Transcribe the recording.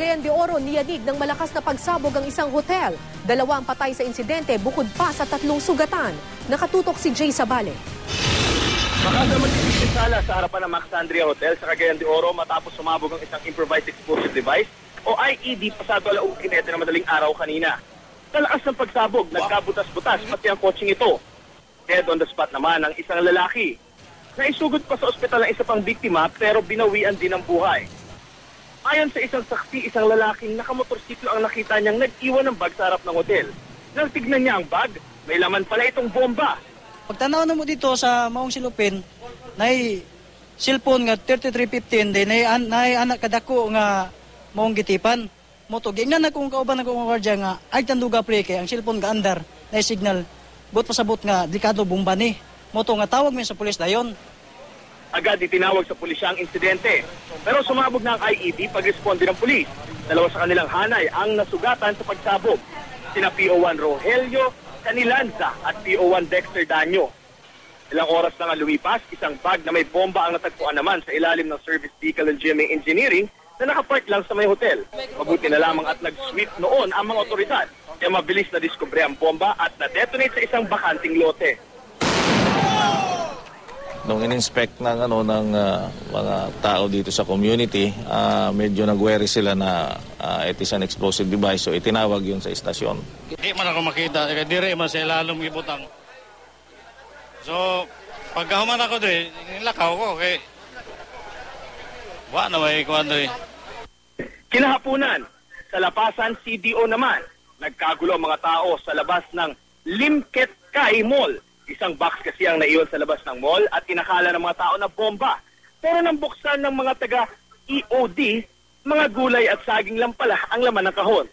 Cagayan de Oro, niyanig ng malakas na pagsabog ang isang hotel. Dalawang patay sa insidente bukod pa sa tatlong sugatan. Nakatutok si Jay Sabale. Makasama si Sala sa harapan ng Maxandria Hotel sa Cagayan de Oro matapos sumabog ang isang improvised explosive device o IED pasado alaong kinete na madaling araw kanina. Sa lakas ng pagsabog, nagkabutas-butas pati ang coaching ito. Dead on the spot naman ang isang lalaki. Naisugod pa sa ospital ang isa pang biktima pero binawian din ang buhay. Ayon sa isang saksi, isang lalaking nakamotorsiklo ang nakita niyang nag-iwan ng bag sa harap ng hotel. Nang tignan niya ang bag, may laman pala itong bomba. Pagtanaw na mo dito sa Maong Silupin, nay cellphone nga 3315 din nay an, anak kadako nga maong gitipan. Moto gingnan na kung kauban na kong gwardiya nga ay tanduga pre kay ang cellphone ga andar nay signal but pasabot nga delikado bomba ni. Moto nga tawag mi sa pulis dayon. Agad itinawag sa pulisya ang insidente. Pero sumabog na ang IED pag-responde ng pulis. Dalawa sa kanilang hanay ang nasugatan sa pagsabog. Sina PO1 Rogelio, Canilanza at PO1 Dexter Danyo. Ilang oras na nga lumipas, isang bag na may bomba ang natagpuan naman sa ilalim ng Service Vehicle and GMA Engineering na nakapark lang sa may hotel. Mabuti na lamang at nag-sweep noon ang mga otoridad. Kaya mabilis na diskubre ang bomba at na-detonate sa isang bakanting lote. Nung in-inspect ng ano ng ah, mga tao dito sa community, ah, medyo nag-worry sila na ah, it is an explosive device so itinawag yun sa istasyon. Di man ako makita, kaya dire man sa ilalom gibutang. So, pagkahuman ako dire, nilakaw ko kay Wa na may kuan dire. Kinahapunan, sa Lapasan CDO naman, nagkagulo ang mga tao sa labas ng Limket Kai Mall. Isang box kasi ang naiwan sa labas ng mall at inakala ng mga tao na bomba. Pero nang buksan ng mga taga EOD, mga gulay at saging lang pala ang laman ng kahon.